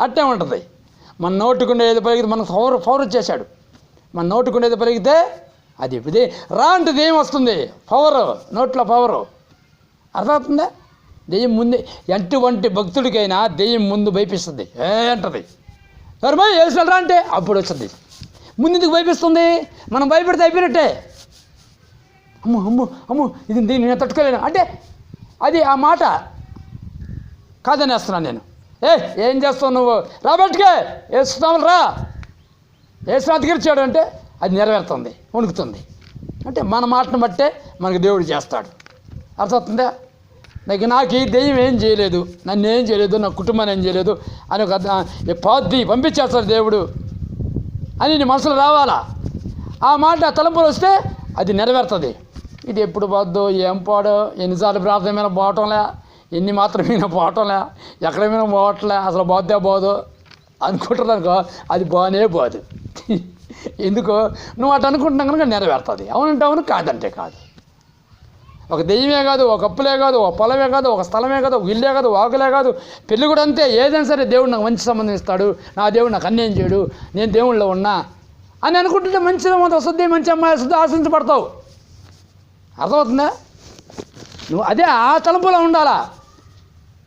అట్టే ఉంటుంది. మన నోటుకుండేది పలిగితే మనకు పవర్ పవర్ వచ్చేసాడు మన నోటుకుండేది పలిగితే అది ఇది రా అంటే ఏం వస్తుంది? పవర్ నోట్లో పవరు అర్థమవుతుందా? దెయ్యం ముందే ఎటువంటి భక్తుడికైనా దెయ్యం ముందు భయపిస్తుంది. ఏ అంటది. సరే భయ్? అంటే అప్పుడు వచ్చింది ముందు ఎందుకు భయపిస్తుంది? మనం భయపెడితే అయిపోయినట్టే. అమ్ము అమ్ము అమ్ము ఇది దీన్ని నేను తట్టుకోలేను. అంటే అది ఆ మాట కాదనేస్తున్నాను నేను. ఏ ఏం చేస్తావు నువ్వు? రాబట్టుకే వేస్తున్నావు రా. వేసిన తీర్చాడు అంటే అది నెరవేరుతుంది వణుకుతుంది. అంటే మన మాటను బట్టే మనకు దేవుడు చేస్తాడు. అర్థమవుతుందా? నాకు నాకు ఈ దెయ్యం ఏం చేయలేదు నన్ను ఏం చేయలేదు నా కుటుంబాన్ని ఏం చేయలేదు అని ఒక పాద్ది పంపించేస్తాడు దేవుడు అని నీ మనసులో రావాలా? ఆ మాట తలంపులు వస్తే అది నెరవేరుతుంది. ఇది ఎప్పుడు పోద్దు ఏం పోడో ఎన్నిసార్లు ప్రార్థన మీద పోవటంలే ఎన్ని మాత్రం మీద పోవటంలే ఎక్కడ మీద పోవట్లే అసలు బోద్దే పోదు అనుకుంటున్నాను అనుకో అది బాగానే పోదు. ఎందుకో? నువ్వు అటు అనుకుంటున్నా కనుక నెరవేరుతుంది. అవునంటే అవును కాదంటే కాదు. ఒక దెయ్యమే కాదు ఒక అప్పులే కాదు ఒక పొలమే కాదు ఒక స్థలమే కాదు ఒక ఇల్లే కాదు వాకులే కాదు. పెళ్ళి కూడా అంతే. ఏదైనా సరే దేవుడు నాకు మంచి సంబంధం ఇస్తాడు. నా దేవుడు నాకు అన్యాయం చేయడు. నేను దేవుళ్ళలో ఉన్నా అని అనుకుంటుంటే మంచి సంబంధం వస్తుంది మంచి అమ్మాయి వస్తుంది ఆశించబడతావు. అర్థమవుతుందా? నువ్వు అదే ఆ తలంపులో ఉండాలా?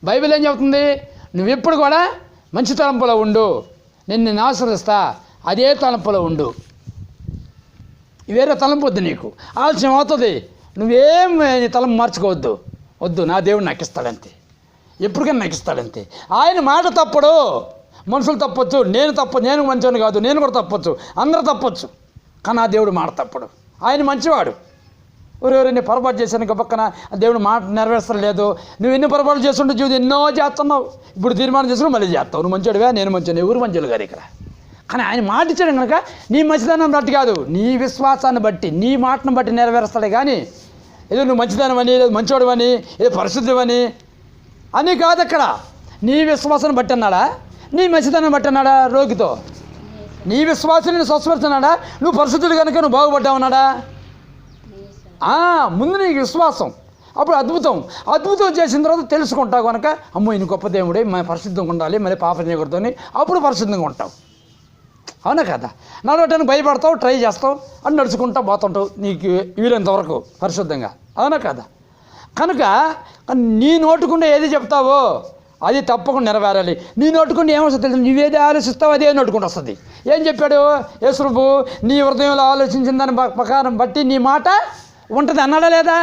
బైబిల్ ఏం చెబుతుంది? నువ్వు ఎప్పుడు కూడా మంచి తలంపులో ఉండు. నేను నిన్ను ఆశ్రయిస్తా అదే తలంపులో ఉండు. వేరే తలంపు వద్దు నీకు. ఆలస్యం అవుతుంది. నువ్వేం నీ తలంపు మార్చుకోవద్దు. వద్దు నా దేవుడు నాకు ఇస్తాడంతే. ఎప్పటికైనా నాకు ఇస్తాడంతే. ఆయన మాట తప్పడు. మనుషులు తప్పొచ్చు. నేను తప్ప నేను మంచివాడిని కాదు. నేను కూడా తప్పొచ్చు. అందరూ తప్పొచ్చు. కానీ ఆ దేవుడు మాట తప్పడు. ఆయన మంచివాడు. ఎవరెవరు నీ పొరపాటు చేశాను పక్కన. దేవుడు మాట నెరవేర్చలేదు. నువ్వు ఎన్ని పొరపాటు చేస్తుంటే జీవితం ఎన్నో చేస్తున్నావు. ఇప్పుడు తీర్మానం చేసుకుని మళ్ళీ చేస్తావు. నువ్వు మంచోడివా నేను మంచివాడిని ఎవరు మంచోడు గారు ఇక్కడ. కానీ ఆయన మాట ఇచ్చాడు కనుక నీ మంచిదనం బట్టి కాదు. నీ విశ్వాసాన్ని బట్టి నీ మాటను బట్టి నెరవేరుస్తాడే కానీ ఏదో నువ్వు మంచిదనం అని లేదు మంచోడు అని ఏదో పరిశుద్ధమని అని. కాదు అక్కడ. నీ విశ్వాసాన్ని బట్టి అన్నాడా? నీ మంచిదనం బట్టి అన్నాడా రోగితో? నీ విశ్వాసం నేను స్వస్థపడుతున్నాడా నువ్వు పరిశుద్ధుడు కనుక నువ్వు బాగుపడ్డావు అన్నాడా? ముందు నీకు విశ్వాసం. అప్పుడు అద్భుతం. అద్భుతం చేసిన తర్వాత తెలుసుకుంటావు కనుక అమ్మో ఈయన గొప్ప దేవుడే మన పరిశుద్ధంగా ఉండాలి మళ్ళీ పాపం చేయకూడదని అప్పుడు పరిశుద్ధంగా ఉంటావు. అవునా కదా? నడవటానికి భయపడతావు ట్రై చేస్తావు అని నడుచుకుంటా పోతుంటావు నీకు వీలైనంత వరకు పరిశుద్ధంగా. అవునా కదా? కనుక నీ నోటుకుండా ఏది చెప్తావో అది తప్పకుండా నెరవేరాలి. నీ నోటుకుండా ఏమొస్తుంది తెలుసు? నువ్వేది ఆలోచిస్తావు అదే నోటుకుంటూ వస్తుంది. ఏం చెప్పాడు యేసుప్రభు నీ హృదయంలో ఆలోచించిన దాని ప్రకారం బట్టి నీ మాట ఉంటుంది అన్నాడా లేదా?